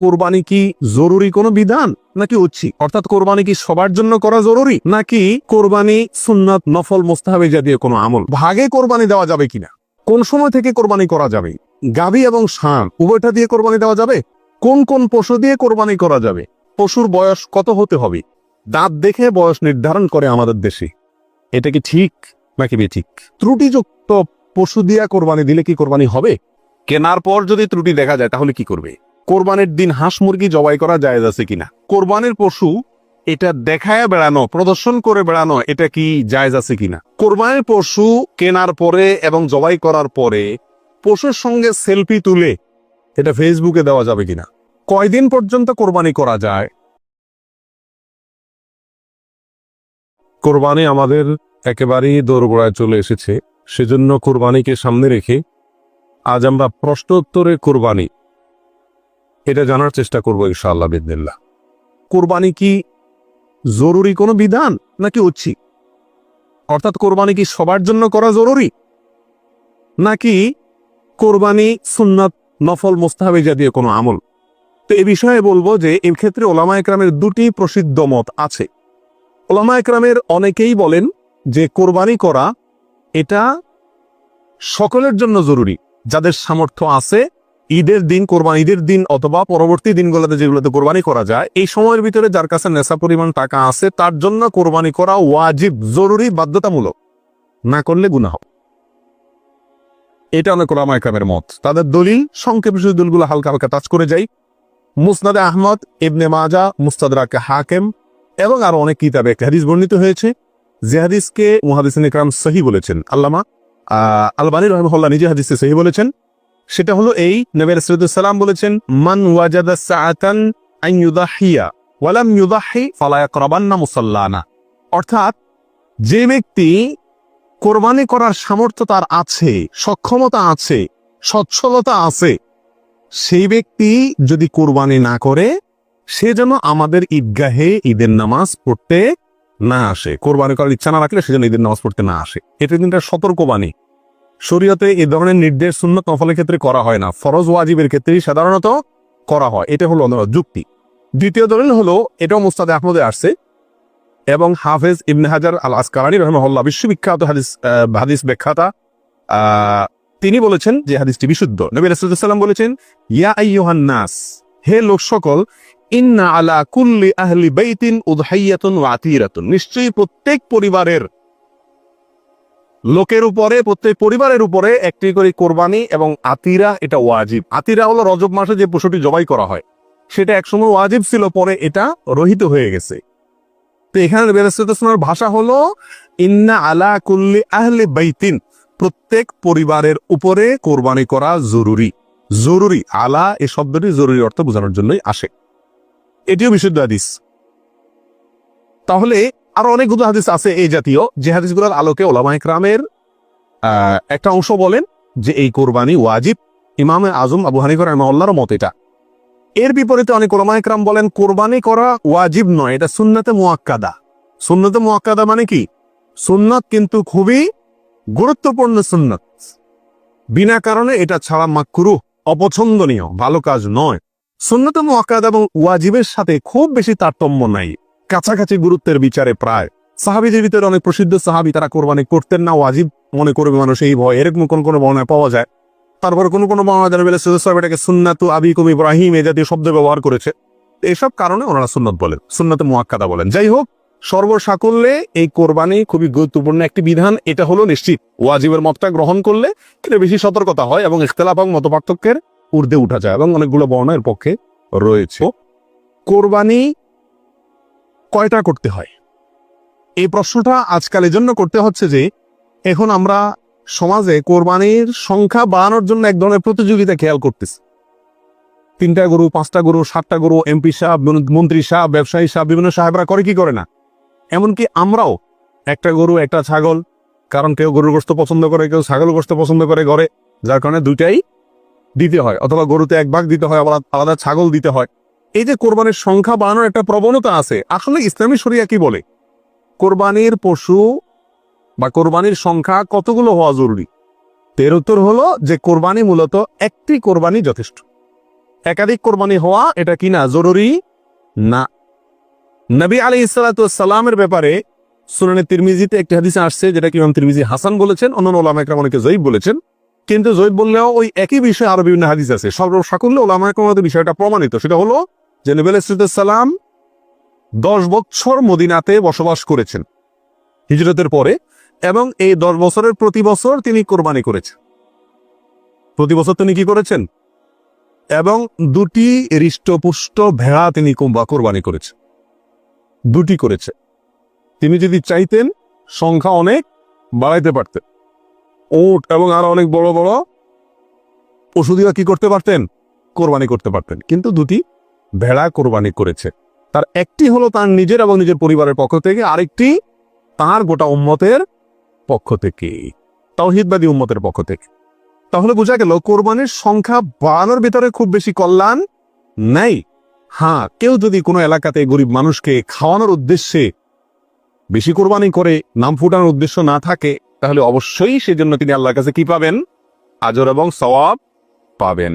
কোরবানি কি জরুরি কোনো বিধান? নাকি ঐচ্ছিক অর্থাৎ কোরবানি কি সবার জন্য করা জরুরি? নাকি কোরবানি সুন্নাত, নফল, মোস্তাহাবি জাতীয় কোনো আমল? ভাগে কোরবানি দেওয়া যাবে কিনা? কোন সময় থেকে কোরবানি করা যাবে? গাভী এবং ষাঁড় উভয়টা দিয়ে কোরবানি দেওয়া যাবে? কোন কোন পশু দিয়ে কোরবানি করা যাবে? পশুর বয়স কত হতে হবে? দাঁত দেখে বয়স নির্ধারণ করে আমাদের দেশে। এটা কি ঠিক নাকি বেঠিক? ত্রুটিযুক্ত পশু দিয়া কোরবানি দিলে কি কোরবানি হবে? কেনার পর যদি ত্রুটি দেখা যায়, তাহলে কি করবে? কোরবানির দিন হাঁস মুরগি জবাই করা জায়েজ আছে কিনা? কোরবানির পশু এটা দেখায় বেড়ানো, প্রদর্শন করে বেড়ানো, এটা কি জায়েজ আছে কিনা? কোরবানির পশু কেনার পরে এবং জবাই করার পরে পশুর সঙ্গে সেলফি তুলে এটা ফেসবুকে দেওয়া যাবে কিনা? কয়দিন পর্যন্ত কোরবানি করা যায়? কোরবানি আমাদের একেবারেই দোরগোড়ায় চলে এসেছে, সেজন্য কোরবানিকে সামনে রেখে আজ আমরা প্রশ্নোত্তরে কোরবানি এটা জানার চেষ্টা করব ইনশাআল্লাহ বিদিল্লা কোরবানি কি জরুরি কোনো বিধান নাকি ঐচ্ছিক? অর্থাৎ কোরবানি কি সবার জন্য করা জরুরি? নাকি কোরবানি সুন্নাত নফল মোস্তাহাবি জাতীয় কোনো আমল? তো এ বিষয়ে বলব যে এর ক্ষেত্রে ওলামা একরামের দুটি প্রসিদ্ধ মত আছে। ওলামা একরামের অনেকেই বলেন যে কোরবানি করা এটা সকলের জন্য জরুরি, যাদের সামর্থ্য আছে ঈদের দিন কোরবানি ঈদের দিন অথবা পরবর্তী দিনগুলোতে যেগুলোতে কোরবানি করা যায় এই সময়ের ভিতরে যার কাছে নেশা পরিমাণ টাকা আছে তার জন্য কোরবানি করা ওয়াজিব জরুরি বাধ্যতামূলক। না করলে গুনাহ। এটা অনেক ওলামা একরামের মত। তাদের দলিল সংক্ষেপে দলগুলো হালকা হালকা টাচ করে যাই। মুসনাদে আহমদ ইবনে মাজা মুস্তাদরাকে হাকেম এবং আরও অনেক কিতাবে একটা হাদিস বর্ণিত হয়েছে। যে হাদিসকে মুহাদিসিন ইকরাম সহি বলেছেন আল্লামা আহ, আলবানী রহমহল্লা নিজে হাদিসে সহি বলেছেন। সেটা হলো এই, নবী রাসূলুল্লাহ বলেছেন, মান ওয়াজাদা সাআতান আন অর্থাৎ, যে ব্যক্তি কোরবানি করার সামর্থ্য তার আছে, সক্ষমতা আছে, সচ্ছলতা আছে, সেই ব্যক্তি যদি কোরবানি না করে, সে যেন আমাদের ঈদগাহে ঈদের নামাজ পড়তে না আসে। কোরবানি করার ইচ্ছা না রাখলে সেজন্য ঈদের নামাজ পড়তে না আসে। এটা কিন্তু সতর্কবাণী। শরীয়তে এই ধরনের নির্দেশ শূন্য নফলের ক্ষেত্রে করা হয় না। ফরজ ওয়াজিবের ক্ষেত্রেই সাধারণত করা হয়। এটা হলো যুক্তি। দ্বিতীয় দলিল হলো, এটাও মুস্তাদে আহমদে আসছে এবং হাফেজ ইবনে হাজার আল আসকালানি রহমহল্লা বিশ্ববিখ্যাত হাদিস হাদিস ব্যাখ্যাতা তিনি বলেছেন যে হাদিসটি বিশুদ্ধ। নবী রাসূলুল্লাহ বলেছেন, ইয়া আইয়ুহান নাস, হে লোক সকল, ইন্না আলা কুল্লি আহলি বাইতিন উদহাইয়াতুন ওয়া আতিরাতুন। নিশ্চয়ই প্রত্যেক পরিবারের লোকের উপরে, প্রত্যেক পরিবারের উপরে একটি করে কোরবানি এবং আতিরা, এটা ওয়াজিব। আতিরা হলো রজব মাসে যে পশুটি জবাই করা হয়। সেটা একসময় ওয়াজিব ছিল, পরে এটা রহিত হয়ে গেছে। তো এখানে বেরসের ভাষা হলো, ইন্না আলা কুল্লি আহলি বাইতিন। প্রত্যেক পরিবারের উপরে কোরবানি করা জরুরি। জরুরি, আলা এই শব্দটি জরুরি অর্থ বোঝানোর জন্যই আসে। এটিও বিশুদ্ধ হাদিস। তাহলে আরও অনেকগুলো হাদিস আছে এই জাতীয়। যে হাদিসগুলোর আলোকে ওলামা ইকরামের একটা অংশ বলেন যে এই কোরবানি ওয়াজিব। ইমামে আজম আবু হানিফর রহমাল্লাহর মত এটা। এর বিপরীতে অনেক ওলামা ইকরাম বলেন, কোরবানি করা ওয়াজিব নয়, এটা সুন্নতে মুয়াক্কাদা। সুন্নতে মুয়াক্কাদা মানে কি? সুন্নত কিন্তু খুবই গুরুত্বপূর্ণ সুন্নত। বিনা কারণে এটা ছাড়া মাকরু অপছন্দনীয়, ভালো কাজ নয়। সুন্নত মুয়াক্কাদা এবং ওয়াজিবের সাথে খুব বেশি তারতম্য নাই। কাছাকাছি গুরুত্বের বিচারে প্রায়। সাহাবিদের ভিতরে অনেক প্রসিদ্ধ সাহাবি, তারা কোরবানি করতেন না, ওয়াজিব মনে করবে মানুষ এই ভয়। এরকম কোন কোন বর্ণায় পাওয়া যায়। তারপর কোন কোনো বর্ণনা জানা বেলে সাহেব এটাকে সুন্নাতু আবিকুম ইব্রাহিম এ জাতীয় শব্দ ব্যবহার করেছে। এসব কারণে ওনারা সুন্নত বলেন, সুন্নতে মুয়াক্কাদা বলেন। যাই হোক, সর্বসাকল্যে এই কোরবানি খুবই গুরুত্বপূর্ণ একটি বিধান, এটা হলো নিশ্চিত। ওয়াজিবের মতটা গ্রহণ করলে এটা বেশি সতর্কতা হয় এবং ইখতলাফ এবং মত পার্থক্যের ঊর্ধ্বে উঠা যায় এবং অনেকগুলো বর্ণের পক্ষে রয়েছে। কোরবানি কয়টা করতে হয়? এই প্রশ্নটা আজকাল এজন্য করতে হচ্ছে যে, এখন আমরা সমাজে কোরবানির সংখ্যা বাড়ানোর জন্য এক ধরনের প্রতিযোগিতা খেয়াল করতেছি। তিনটা গরু, পাঁচটা গরু, সাতটা গরু, এমপি সাহেব মন্ত্রী সাহেব, ব্যবসায়ী সাহেব, বিভিন্ন সাহেবরা করে কি করে না? এমনকি আমরাও একটা গরু, একটা ছাগল, কারণ কেউ গরুর গোস্ত পছন্দ করে, কেউ ছাগল গোস্ত পছন্দ করে ঘরে, যার কারণে দুইটাই দিতে হয়। অথবা গরুতে এক ভাগ দিতে হয়, আবার আলাদা ছাগল দিতে হয়। এই যে কোরবানির সংখ্যা বাড়ানোর একটা প্রবণতা আছে, আসলে ইসলামী শরিয়া কি বলে? কোরবানির পশু বা কোরবানির সংখ্যা কতগুলো হওয়া জরুরি? তের উত্তর হলো যে কোরবানি মূলত একটি কোরবানি যথেষ্ট। একাধিক কোরবানি হওয়া এটা কি না জরুরি? না। নবী আলী সালামের ব্যাপারে সুনানে তিরমিজিতে একটি হাদিস আসছে, যেটা কি ইমাম তিরমিজি হাসান বলেছেন, অন্যান্য ওলামা একরাম অনেকে জয়ীব বলেছেন। কিন্তু জয়ীব বললেও ওই একই বিষয়ে আরও বিভিন্ন হাদিস আছে। সর্বসাকুল্য ওলামা একরামের বিষয়টা প্রমাণিত। সেটা হলো যে নবী আলাইসালাম দশ বছর মদিনাতে বসবাস করেছেন হিজরতের পরে, এবং এই দশ বছরের প্রতি বছর তিনি কোরবানি করেছেন। প্রতি বছর তিনি কি করেছেন? এবং দুটি হৃষ্টপুষ্ট ভেড়া তিনি কুম্বা কোরবানি করেছেন। দুটি করেছে তিনি যদি চাইতেন, সংখ্যা অনেক বাড়াইতে পারতেন। ওট এবং আরও অনেক বড় বড় পশুদিরা কি করতে পারতেন? কোরবানি করতে পারতেন। কিন্তু দুটি ভেড়া কোরবানি করেছে। তার একটি হলো তার নিজের এবং নিজের পরিবারের পক্ষ থেকে, আরেকটি তার গোটা উম্মতের পক্ষ থেকে তৌহিদবাদী উম্মতের পক্ষ থেকে। তাহলে বোঝা গেল, কোরবানির সংখ্যা বাড়ানোর ভিতরে খুব বেশি কল্যাণ নেই। হ্যাঁ কেউ যদি কোনো এলাকাতে গরিব মানুষকে খাওয়ানোর উদ্দেশ্যে বেশি কোরবানি করে, নাম ফুটানোর উদ্দেশ্য না থাকে, তাহলে অবশ্যই সেজন্য তিনি আল্লাহর কাছে কি পাবেন? আজর এবং সওয়াব পাবেন।